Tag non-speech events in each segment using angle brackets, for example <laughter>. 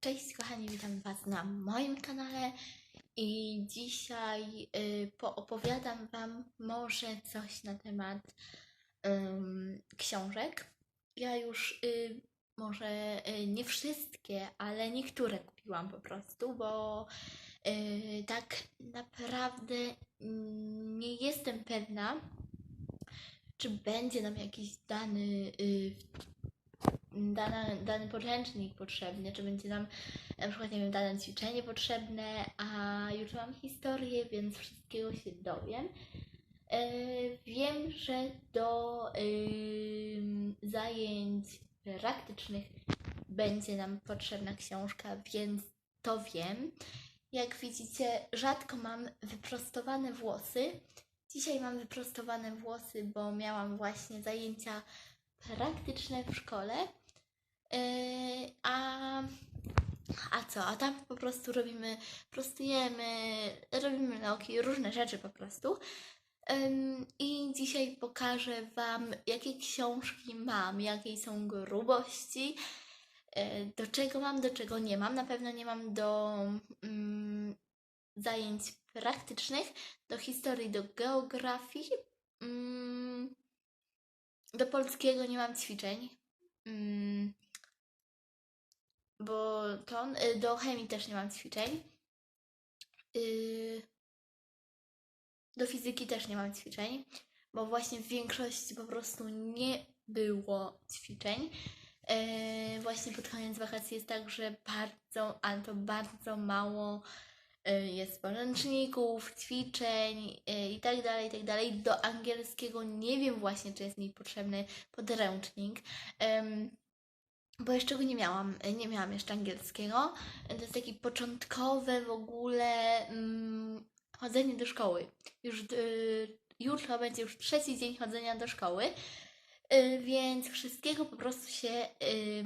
Cześć kochani, witam Was na moim kanale i dzisiaj y, poopowiadam Wam może coś na temat ym, książek. Ja już y, może y, nie wszystkie, ale niektóre kupiłam po prostu, bo y, tak naprawdę mm, nie jestem pewna, czy będzie nam jakiś dany y, dana, dany podręcznik potrzebny, czy będzie nam na przykład, nie wiem, dane ćwiczenie potrzebne, a już mam historię, więc wszystkiego się dowiem. E, wiem, że do ym, zajęć praktycznych będzie nam potrzebna książka, więc to wiem. Jak widzicie, rzadko mam wyprostowane włosy. Dzisiaj mam wyprostowane włosy, bo miałam właśnie zajęcia praktyczne w szkole. A, a co? A tam po prostu robimy, prostujemy, robimy nogi, różne rzeczy po prostu. I dzisiaj pokażę Wam, jakie książki mam, jakiej są grubości, yy, do czego mam, do czego nie mam. Na pewno nie mam do mm, zajęć praktycznych, do historii, do geografii. Mm, do polskiego nie mam ćwiczeń. Mm, bo to y, do chemii też nie mam ćwiczeń. Y, do fizyki też nie mam ćwiczeń, bo właśnie w większości po prostu nie było ćwiczeń. Y, właśnie pod koniec wakacji jest tak, że bardzo, ale to bardzo mało jest podręczników, ćwiczeń i tak dalej, i tak dalej. Do angielskiego nie wiem właśnie, czy jest mi potrzebny podręcznik. Bo jeszcze go nie miałam, nie miałam jeszcze angielskiego. To jest takie początkowe w ogóle mm, chodzenie do szkoły. Już y, jutro będzie już trzeci dzień chodzenia do szkoły, y, więc wszystkiego po prostu się y,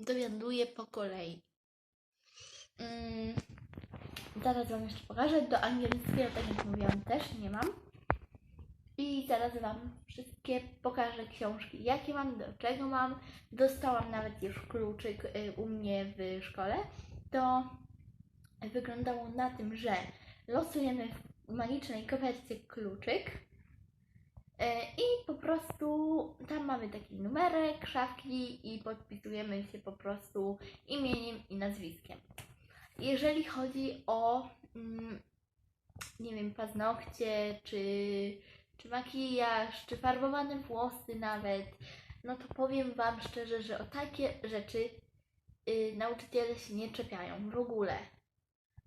dowiaduję po kolei. Mm, zaraz Wam jeszcze pokażę. Do angielskiego, tak jak mówiłam, też nie mam. I zaraz Wam wszystkie pokażę książki, jakie mam, do czego mam. Dostałam nawet już kluczyk y, u mnie w szkole. To wyglądało na tym, że losujemy w magicznej kopercie kluczyk y, i po prostu tam mamy taki numerek, szafki i podpisujemy się po prostu imieniem i nazwiskiem. Jeżeli chodzi o, mm, nie wiem, paznokcie, czy czy makijaż, czy farbowane włosy nawet, no to powiem Wam szczerze, że o takie rzeczy yy, nauczyciele się nie czepiają w ogóle.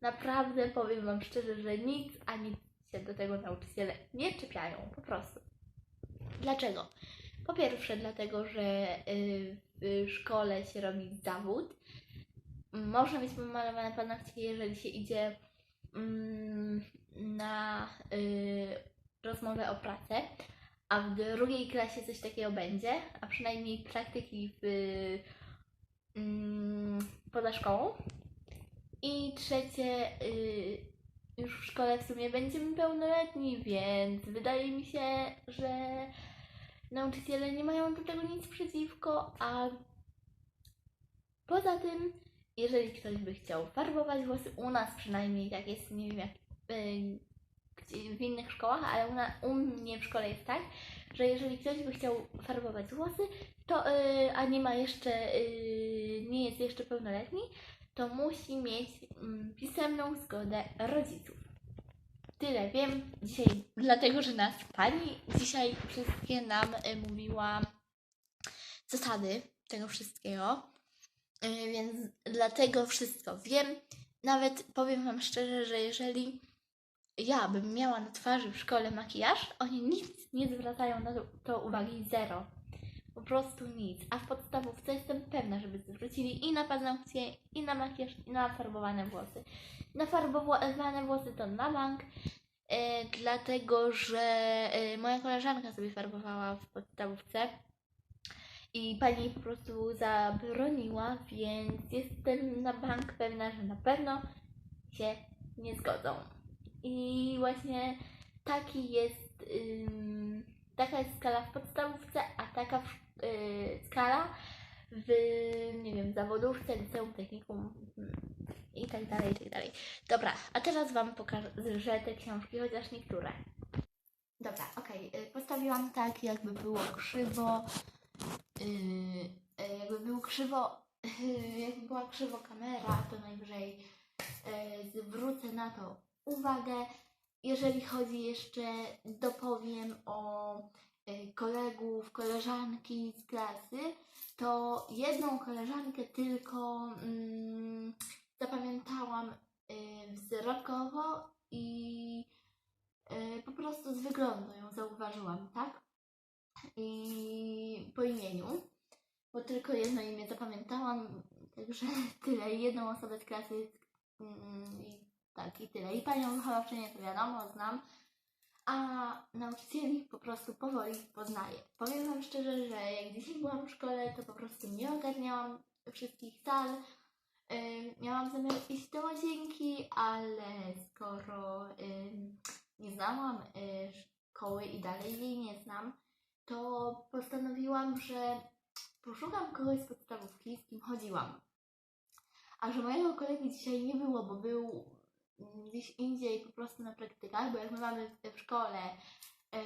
Naprawdę powiem Wam szczerze, że nic, a nic się do tego nauczyciele nie czepiają, po prostu. Dlaczego? Po pierwsze, dlatego, że yy, w szkole się robi zawód. Można mieć pomalowane paznokcie, jeżeli się idzie mm, na yy, rozmowę o pracę, a w drugiej klasie coś takiego będzie, a przynajmniej praktyki w, mm, poza szkołą. I trzecie, y, już w szkole w sumie będziemy pełnoletni, więc wydaje mi się, że nauczyciele nie mają do tego nic przeciwko, a poza tym, jeżeli ktoś by chciał farbować włosy, u nas przynajmniej tak jest, nie wiem jak y, w innych szkołach, ale u, mnie w szkole jest tak, że jeżeli ktoś by chciał farbować włosy, to y, a nie ma jeszcze, y, nie jest jeszcze pełnoletni, to musi mieć mm, pisemną zgodę rodziców. Tyle wiem dzisiaj, dlatego że nas pani dzisiaj wszystkie nam y, mówiła zasady tego wszystkiego, y, więc dlatego wszystko wiem. Nawet powiem Wam szczerze, że jeżeli ja bym miała na twarzy w szkole makijaż, oni nic nie zwracają na to, uwagi, zero. Po prostu nic. A w podstawówce jestem pewna, żeby zwrócili i na paznokcie, i na makijaż, i na farbowane włosy. Na farbowane włosy to na bank, e, dlatego że e, moja koleżanka sobie farbowała w podstawówce i pani po prostu zabroniła, więc jestem na bank pewna, że na pewno się nie zgodzą. I właśnie taki jest, taka jest skala w podstawówce, a taka w, y, skala w, nie wiem, zawodówce, liceum, technikum mm, i tak dalej, i tak dalej. Dobra, a teraz Wam pokażę te książki, chociaż niektóre. Dobra, okej, y, postawiłam tak, jakby było krzywo, yy, jakby było krzywo, yy, <laughs> jakby była krzywo kamera, to najwyżej yy, zwrócę na to uwagę. Jeżeli chodzi jeszcze, dopowiem o y, kolegów, koleżanki z klasy, to jedną koleżankę tylko mm, zapamiętałam y, wzrokowo i y, po prostu z wyglądu ją zauważyłam, tak? I po imieniu, bo tylko jedno imię zapamiętałam, także <laughs> tyle. Jedną osobę z klasy mm, tak i tyle. I panią wychowawczynię to wiadomo, znam, a nauczycieli po prostu powoli poznaję. Powiem Wam szczerze, że jak dzisiaj byłam w szkole, to po prostu nie ogarniałam wszystkich sal. Ym, miałam zamiar iść do łazienki, ale skoro ym, nie znałam y, szkoły i dalej jej nie znam, to postanowiłam, że poszukam kogoś z podstawówki, z kim chodziłam. A że mojego kolegi dzisiaj nie było, bo był gdzieś indziej po prostu na praktykach, bo jak my mamy w- szkole, e,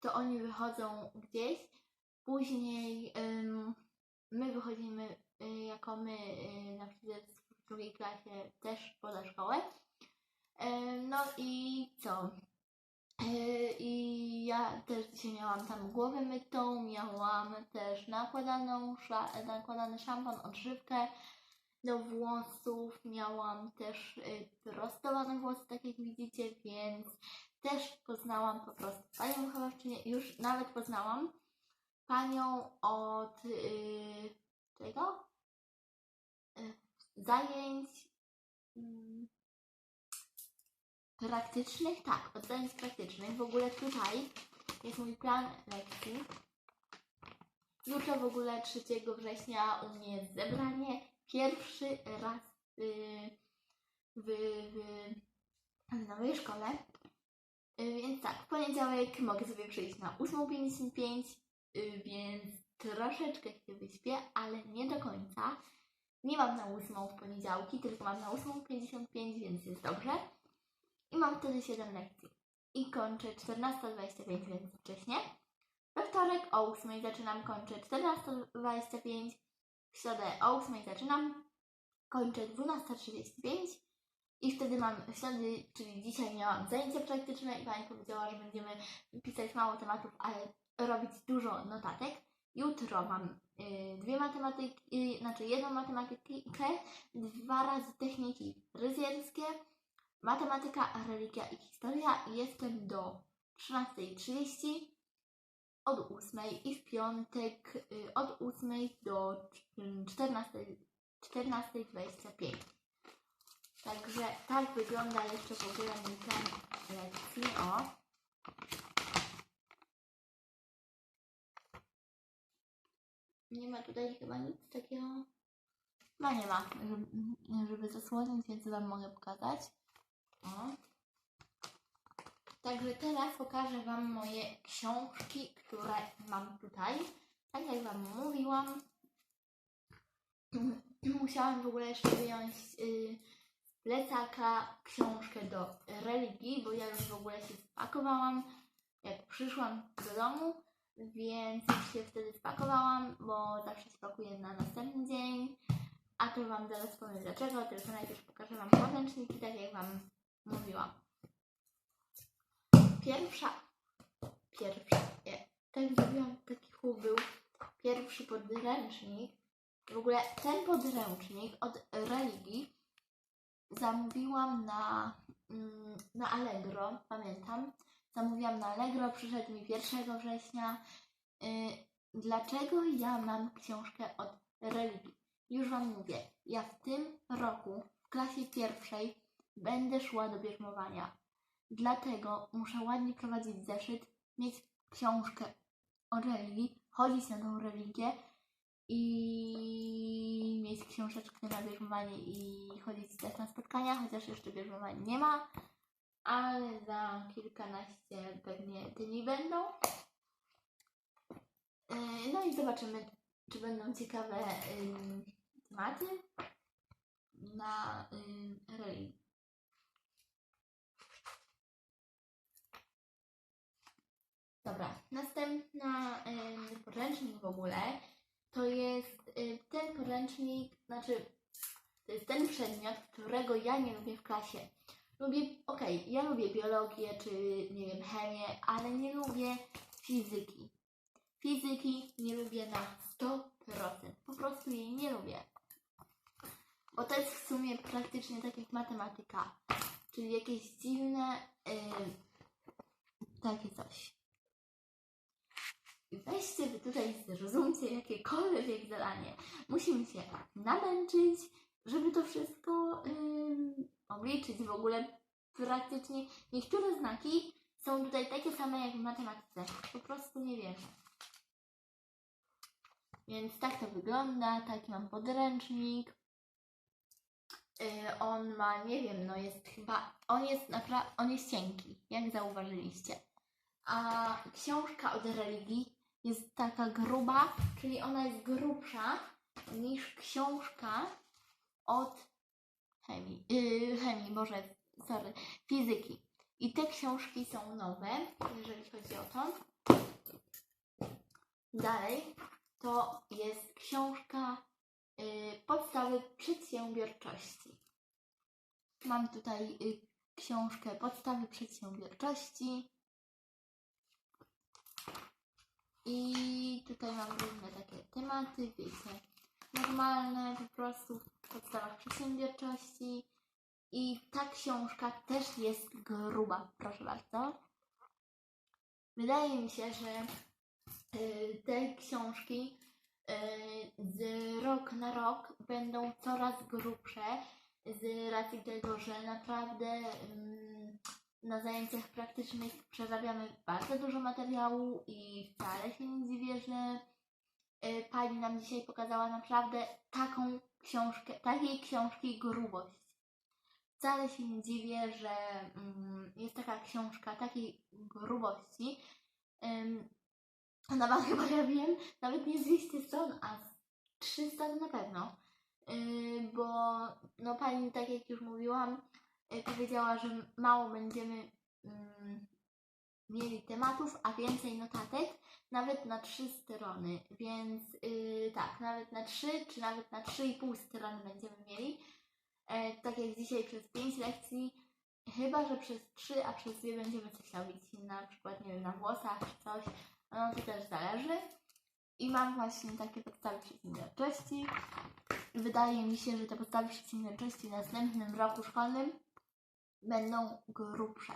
to oni wychodzą gdzieś, później my wychodzimy e, jako my e, na przykład w drugiej klasie też poza szkołę. No i co? I ja też dzisiaj miałam tam głowę mytą, miałam też nakładaną, nakładany szampon, odżywkę do włosów, miałam też y, prostowane włosy, tak jak widzicie, więc też poznałam po prostu panią wychowawczynię, już nawet poznałam panią od y, czego? Y, zajęć mm, praktycznych, tak, od zajęć praktycznych. W ogóle tutaj jest mój plan lekcji. Jutro w ogóle 3 września u mnie jest zebranie. Pierwszy raz y, w, w, w nowej szkole. Y, Więc tak, w poniedziałek mogę sobie przyjść na 8.55, y, więc troszeczkę się wyśpię, ale nie do końca. Nie mam na 8 w poniedziałki, tylko mam na 8.55, więc jest dobrze. I mam wtedy 7 lekcji. I kończę 14.25, więc wcześniej. We wtorek o 8 zaczynam, kończę 14.25. Środę o 8 zaczynam, kończę 12.35. I wtedy mam wtedy, czyli dzisiaj miałam zajęcia praktyczne i pani powiedziała, że będziemy pisać mało tematów, ale robić dużo notatek. Jutro mam y, dwie matematyki, y, znaczy jedną matematykę, dwa razy techniki fryzjerskie, matematyka, religia i historia. Jestem do 13.30 od 8 i w piątek y, od 8 do 14, 14.25. Także tak wygląda jeszcze mój plan lekcji. O. Nie ma tutaj chyba nic takiego. No nie ma, żeby, żeby zasłonić, więc Wam mogę pokazać. O. Także teraz pokażę Wam moje książki, które mam tutaj. Tak jak Wam mówiłam, <clears throat> musiałam w ogóle jeszcze wyjąć y, z plecaka książkę do religii, bo ja już w ogóle się spakowałam, jak przyszłam do domu, więc się wtedy spakowałam, bo zawsze spakuję na następny dzień. A to Wam zaraz powiem dlaczego, tylko najpierw pokażę Wam podręczniki, tak jak Wam mówiłam. Pierwsza, pierwsza, nie, tak zrobiłam, taki chłop był pierwszy podręcznik. W ogóle ten podręcznik od religii zamówiłam na, mm, na Allegro, pamiętam. Zamówiłam na Allegro, przyszedł mi 1 września. Y, dlaczego ja mam książkę od religii? Już Wam mówię, ja w tym roku w klasie pierwszej będę szła do bierzmowania. Dlatego muszę ładnie prowadzić zeszyt, mieć książkę o religii, chodzić na tą religię i mieć książeczkę na bierzmowanie i chodzić też na spotkania, chociaż jeszcze bierzmowań nie ma, ale za kilkanaście pewnie dni będą. Yy, No i zobaczymy, czy będą ciekawe tematy na ym, Dobra, następna ym, podręcznik w ogóle to jest y, ten podręcznik, znaczy to jest ten przedmiot, którego ja nie lubię w klasie. Lubię, okej, ja lubię biologię czy nie wiem, chemię, ale nie lubię fizyki. Fizyki nie lubię na 100%. Po prostu jej nie lubię. Bo to jest w sumie praktycznie tak jak matematyka. Czyli jakieś dziwne takie coś. Weźcie wy tutaj zrozumcie jakiekolwiek zadanie. Musimy się namęczyć, żeby to wszystko ym, obliczyć w ogóle praktycznie. Niektóre znaki są tutaj takie same jak w matematyce. Po prostu nie wierzę. Więc tak to wygląda, taki mam podręcznik. Yy, on ma, nie wiem, no jest chyba, on jest naprawdę, on jest cienki, jak zauważyliście. A książka od religii jest taka gruba, czyli ona jest grubsza niż książka od chemii, yy, chemii, Boże, sorry, fizyki. I te książki są nowe, jeżeli chodzi o to. Dalej to jest książka y, Podstawy przedsiębiorczości. Mam tutaj y, książkę Podstawy przedsiębiorczości. I tutaj mam różne takie tematy, wiecie, normalne, po prostu w podstawach przedsiębiorczości. I ta książka też jest gruba, proszę bardzo. Wydaje mi się, że y, te książki y, z rok na rok będą coraz grubsze z racji tego, że naprawdę ym, na zajęciach praktycznych przerabiamy bardzo dużo materiału i wcale się nie dziwię, że y, pani nam dzisiaj pokazała naprawdę taką książkę, takiej książki grubość. Wcale się nie dziwię, że mm, jest taka książka takiej grubości. Ona ma chyba, ja wiem, nawet nie 200 stron, a z 300 na pewno. Yy, bo no pani, tak jak już mówiłam, powiedziała, że mało będziemy mm, mieli tematów, a więcej notatek, nawet na 3 strony. Więc yy, tak, nawet na 3 czy nawet na 3,5 strony będziemy mieli. E, tak jak dzisiaj przez 5 lekcji, chyba że przez 3, a przez 2 będziemy coś robić, na przykład, nie wiem, na włosach czy coś, no to też zależy. I mam właśnie takie podstawy przedsiębiorczości. Wydaje mi się, że te podstawy przedsiębiorczości w następnym roku szkolnym będą grubsze.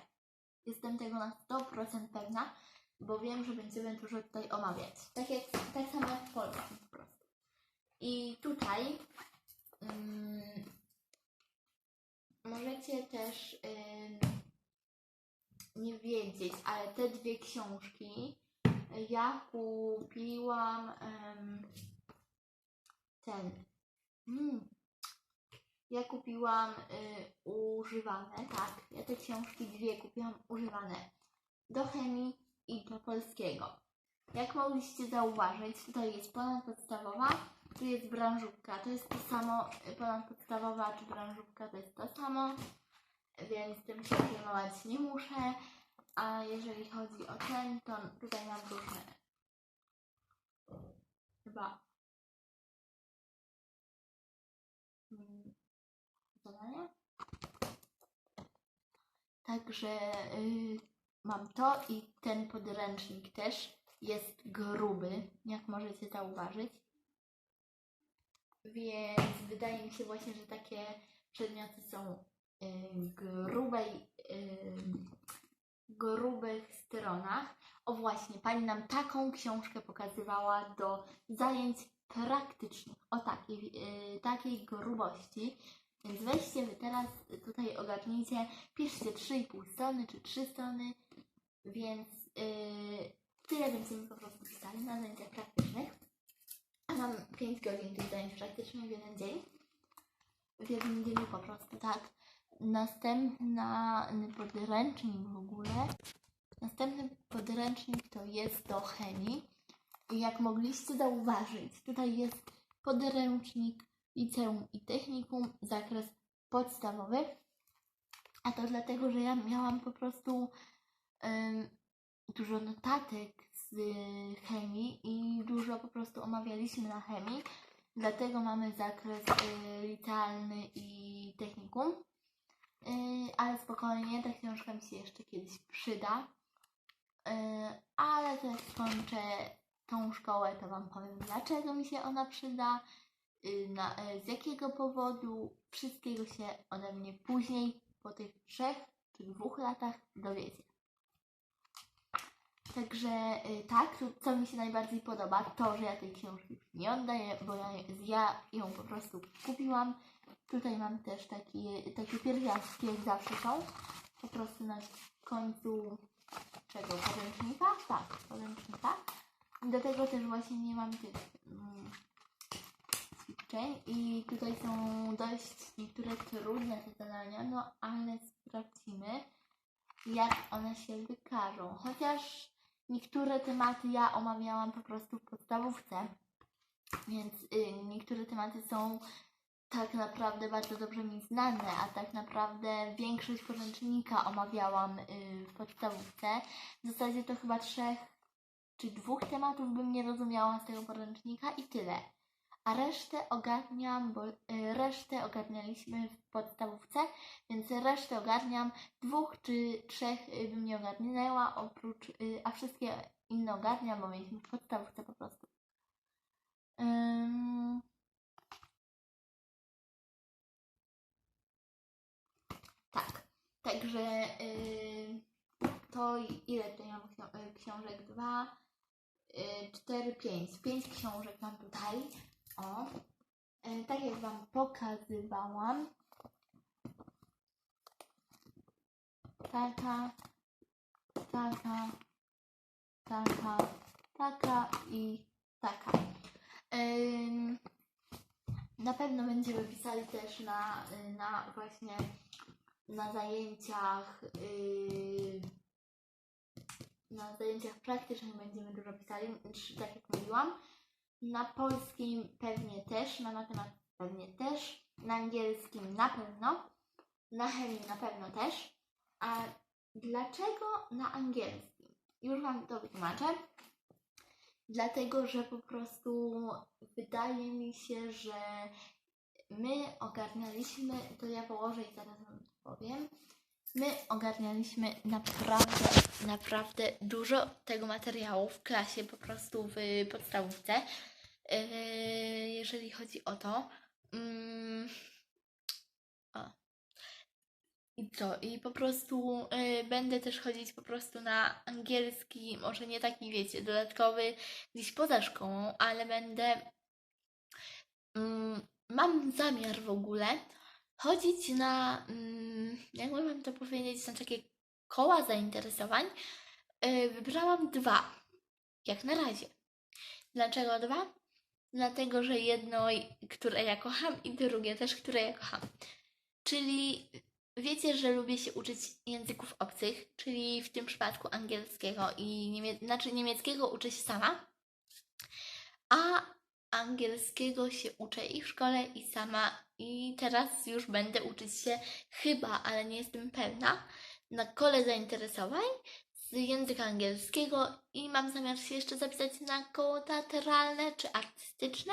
Jestem tego na 100% pewna, bo wiem, że będziemy dużo tutaj omawiać. Tak, jak, tak samo jak w po prostu. I tutaj mm, możecie też ym, nie wiedzieć, ale te dwie książki ja kupiłam em, ten. Mm, ja kupiłam y, używane, tak. Ja te książki dwie kupiłam używane do chemii i do polskiego. Jak mogliście zauważyć, tutaj jest ponadpodstawowa, tu jest branżówka. To jest to samo, y, ponadpodstawowa czy branżówka to jest to samo, więc tym się przejmować nie muszę. A jeżeli chodzi o ten, to tutaj mam różne chyba Także y, mam to i ten podręcznik też jest gruby, jak możecie zauważyć. Więc wydaje mi się właśnie, że takie przedmioty są y, grubej, y, grubych stronach. O właśnie, pani nam taką książkę pokazywała do zajęć praktycznych. O takiej, y, takiej grubości. Więc weźcie wy teraz tutaj ogarnijcie, piszcie 3,5 strony czy 3 strony, więc yy, tyle będziemy po prostu pisali na zajęciach praktycznych. A mam 5 godzin tych zajęć praktycznych w jeden dzień. W jednym dniu po prostu, tak. Następny podręcznik w ogóle. Następny podręcznik to jest do chemii. jak mogliście zauważyć, tutaj jest podręcznik liceum i technikum, zakres podstawowy. A to dlatego, że ja miałam po prostu dużo notatek z chemii i dużo po prostu omawialiśmy na chemii. Dlatego mamy zakres y, licealny i technikum. Y, ale spokojnie, ta książka mi się jeszcze kiedyś przyda. Y, ale jak skończę tą szkołę, to Wam powiem, dlaczego mi się ona przyda, na, y, z jakiego powodu. Wszystkiego się ode mnie później, po tych trzech czy dwóch latach, dowiecie. Także y, tak, co mi się najbardziej podoba, to, że ja tej książki nie oddaję, bo ja, ja ją po prostu kupiłam. Tutaj mam też takie, takie pierwiastki, jak zawsze są. Po prostu na końcu czego? Podręcznika? Tak, podręcznika. Do tego też właśnie nie mam tych mm, i tutaj są dość niektóre trudne te zadania, no ale sprawdzimy, jak one się wykażą. Chociaż niektóre tematy ja omawiałam po prostu w podstawówce, więc y, niektóre tematy są tak naprawdę bardzo dobrze mi znane, a tak naprawdę większość podręcznika omawiałam y, w podstawówce. W zasadzie to chyba trzech czy dwóch tematów bym nie rozumiała z tego podręcznika i tyle. A resztę ogarniam, bo y, resztę ogarnialiśmy w podstawówce, więc resztę ogarniam. Dwóch czy trzech y, bym nie ogarnęła, oprócz, y, a wszystkie inne ogarniam, bo mieliśmy w podstawówce po prostu. Tak, także to ile tutaj mam ksio- y, książek? Dwa, y, cztery, pięć. Pięć książek mam tutaj. O, y, tak jak Wam pokazywałam. Taka, taka, taka, taka i taka. Na pewno będziemy pisali też na, y, na właśnie na zajęciach yy, na zajęciach praktycznych będziemy dużo pisali, czy tak jak mówiłam. Na polskim pewnie też, na matematyce pewnie też, na angielskim na pewno, na chemii na pewno też. A dlaczego na angielskim? Już Wam to wytłumaczę. Dlatego, że po prostu wydaje mi się, że my ogarnialiśmy, to ja położę i zaraz Wam powiem. My ogarnialiśmy naprawdę, naprawdę dużo tego materiału w klasie, po prostu w podstawówce. Yy, jeżeli chodzi o to. Mm, o. I co? I po prostu yy, będę też chodzić po prostu na angielski, może nie taki, wiecie, dodatkowy gdzieś poza szkołą, ale będę. Mm, mam zamiar w ogóle chodzić na, mm, jakby mam to powiedzieć, na takie koła zainteresowań. Yy, wybrałam dwa, jak na razie. Dlaczego dwa? Dlatego, że jedno, które ja kocham, i drugie też, które ja kocham. Czyli wiecie, że lubię się uczyć języków obcych, czyli w tym przypadku angielskiego i niemie- znaczy niemieckiego uczę się sama, a angielskiego się uczę i w szkole, i sama, i teraz już będę uczyć się chyba, ale nie jestem pewna, na kole zainteresowań języka angielskiego i mam zamiar się jeszcze zapisać na koło teatralne czy artystyczne.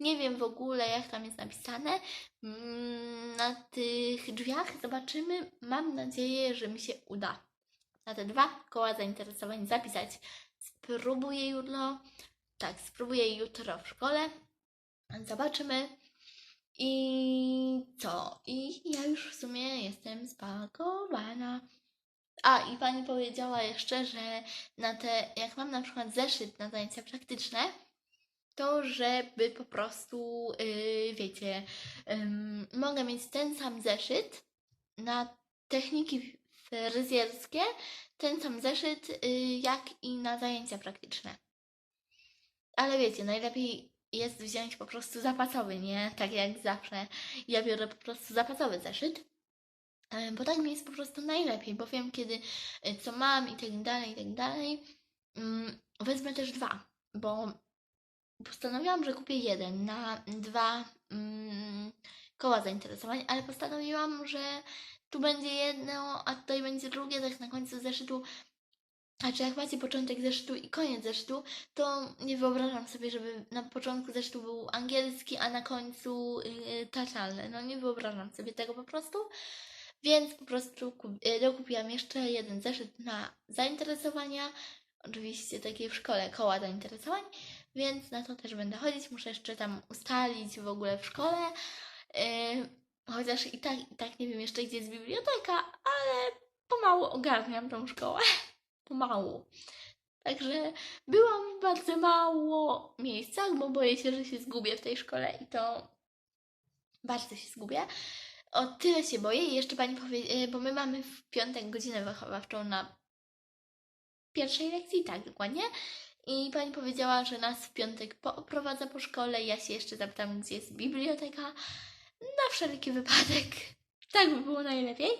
Nie wiem w ogóle, jak tam jest napisane. Mm, Na tych drzwiach zobaczymy. Mam nadzieję, że mi się uda na te dwa koła zainteresowań zapisać. Spróbuję jutro. Tak, spróbuję jutro w szkole. Zobaczymy. I co? I ja już w sumie jestem spakowana. A, i pani powiedziała jeszcze, że na te, jak mam na przykład zeszyt na zajęcia praktyczne, to żeby po prostu, yy, wiecie, ym, mogę mieć ten sam zeszyt na techniki fryzjerskie, ten sam zeszyt, yy, jak i na zajęcia praktyczne. Ale wiecie, najlepiej jest wziąć po prostu zapasowy, nie? Tak jak zawsze. Ja biorę po prostu zapasowy zeszyt. E, Bo tak mi jest po prostu najlepiej, bo wiem kiedy, e, co mam i tak dalej, i tak dalej. Mm, Wezmę też dwa, bo postanowiłam, że kupię jeden na dwa mm, koła zainteresowań, ale postanowiłam, że tu będzie jedno, a tutaj będzie drugie, tak na końcu zeszytu. A czy jak macie początek zeszytu i koniec zeszytu, to nie wyobrażam sobie, żeby na początku zeszytu był angielski, a na końcu yy. No nie wyobrażam sobie tego po prostu. Więc po prostu yy, dokupiłam jeszcze jeden zeszyt na zainteresowania. Oczywiście takie w szkole koła zainteresowań, więc na to też będę chodzić. Muszę jeszcze tam ustalić w ogóle w szkole. Yy, chociaż i tak, i tak nie wiem jeszcze gdzie jest biblioteka, ale pomału ogarniam tą szkołę. <laughs> Pomału. Także byłam w bardzo mało miejscach, bo boję się, że się zgubię w tej szkole i to bardzo się zgubię. O tyle się boję i jeszcze pani powie, yy, bo my mamy w piątek godzinę wychowawczą na pierwszej lekcji, tak dokładnie. I pani powiedziała, że nas w piątek poprowadza po szkole. Ja się jeszcze zapytam, gdzie jest biblioteka. Na wszelki wypadek. <laughs> Tak by było najlepiej.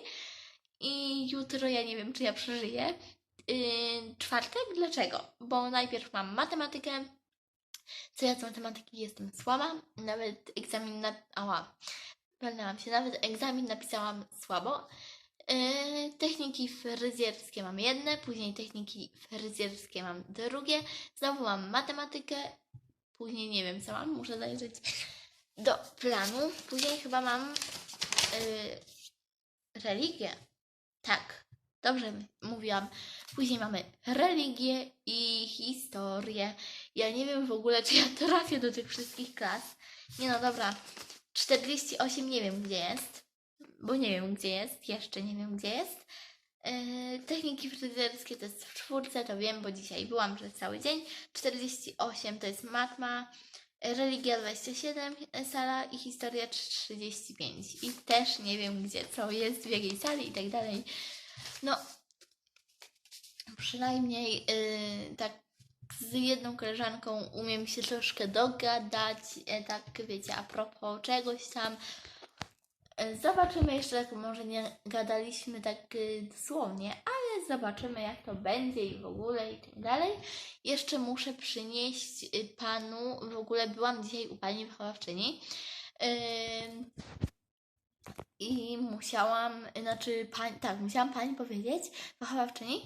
I jutro ja nie wiem, czy ja przeżyję. Yy, czwartek? Dlaczego? Bo najpierw mam matematykę. Co ja z matematyki jestem słaba. Nawet egzamin na... Walnęłam się. Nawet egzamin napisałam słabo. Yy, techniki fryzjerskie mam jedne, później techniki fryzjerskie mam drugie, znowu mam matematykę, później nie wiem co mam, muszę zajrzeć do planu, później chyba mam yy, religię. Tak, dobrze mówiłam. Później mamy religię i historię. Ja nie wiem w ogóle, czy ja trafię do tych wszystkich klas. Nie no, dobra. 48 nie wiem, gdzie jest bo nie wiem gdzie jest, jeszcze nie wiem gdzie jest. Yy, techniki fryzjerskie to jest w czwórce, to wiem, bo dzisiaj byłam przez cały dzień. 48 to jest matma, religia 27, yy, sala i historia 35. I też nie wiem gdzie, co jest, w jakiej sali i tak dalej. No, przynajmniej yy, tak z jedną koleżanką umiem się troszkę dogadać, e, tak wiecie, a propos czegoś tam. E, Zobaczymy jeszcze, tak może nie gadaliśmy tak y, dosłownie, ale zobaczymy jak to będzie i w ogóle i tak dalej. Jeszcze muszę przynieść panu, w ogóle byłam dzisiaj u pani wychowawczyni i musiałam, znaczy pań, tak, musiałam pani powiedzieć, wychowawczyni,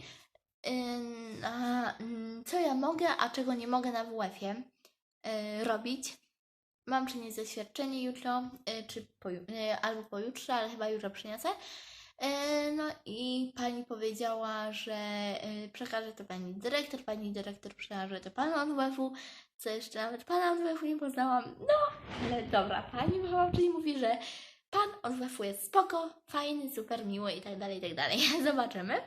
ym, co ja mogę, a czego nie mogę na WF-ie y, robić. Mam przynieść zaświadczenie jutro, y, czy poju- y, albo pojutrze, ale chyba jutro przyniosę. No i pani powiedziała, że przekaże to pani dyrektor, pani dyrektor przekaże to panu od WF-u, co jeszcze nawet pana od WF-u nie poznałam. No, ale dobra, pani wychowawczyni mówi, że pan od WF-u jest spoko, fajny, super miły i tak dalej, i tak dalej. <laughs> Zobaczymy.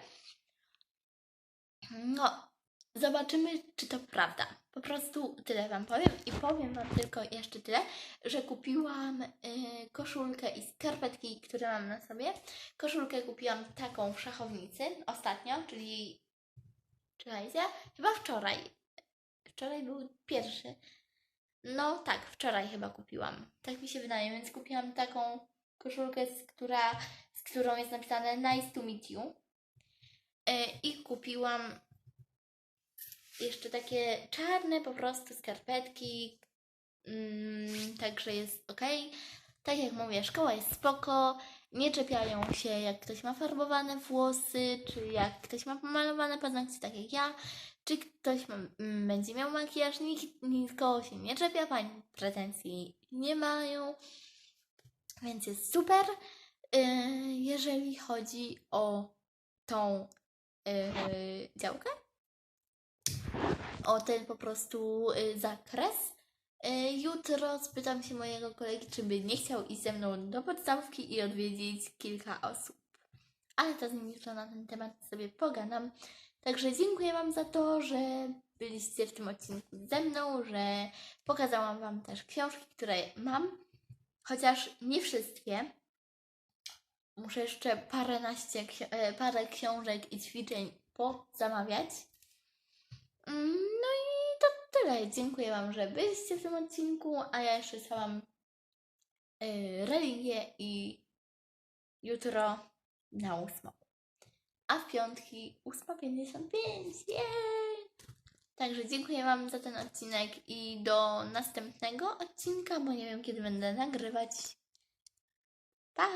No, zobaczymy, czy to prawda. Po prostu tyle Wam powiem i powiem Wam tylko jeszcze tyle, że kupiłam y, koszulkę i skarpetki, które mam na sobie. Koszulkę kupiłam taką w szachownicy ostatnio, czyli czekajcie, chyba wczoraj. Wczoraj był pierwszy. No tak, wczoraj chyba kupiłam. Tak mi się wydaje, więc kupiłam taką koszulkę, z, która, z którą jest napisane Nice to meet you. Y, I kupiłam jeszcze takie czarne po prostu skarpetki. Mm, także jest ok. Tak jak mówię, szkoła jest spoko. Nie czepiają się, jak ktoś ma farbowane włosy, czy jak ktoś ma pomalowane paznokcie, tak jak ja, czy ktoś ma, mm, będzie miał makijaż. Nikt nikogo się nie czepia, pani pretensji nie mają. Więc jest super. Yy, jeżeli chodzi o tą yy, działkę, o ten po prostu y, zakres. Y, jutro spytam się mojego kolegi, czy by nie chciał iść ze mną do podstawki i odwiedzić kilka osób. Ale to z nim jutro na ten temat sobie pogadam. Także dziękuję Wam za to, że byliście w tym odcinku ze mną, że pokazałam Wam też książki, które mam. Chociaż nie wszystkie. Muszę jeszcze paręnaście, e, parę książek i ćwiczeń pozamawiać. Mm, No i to tyle. Dziękuję Wam, że byliście w tym odcinku, a ja jeszcze słucham y, religię i jutro na ósmą. A w piątki 8.55. Jej! Także dziękuję Wam za ten odcinek i do następnego odcinka, bo nie wiem kiedy będę nagrywać. Pa!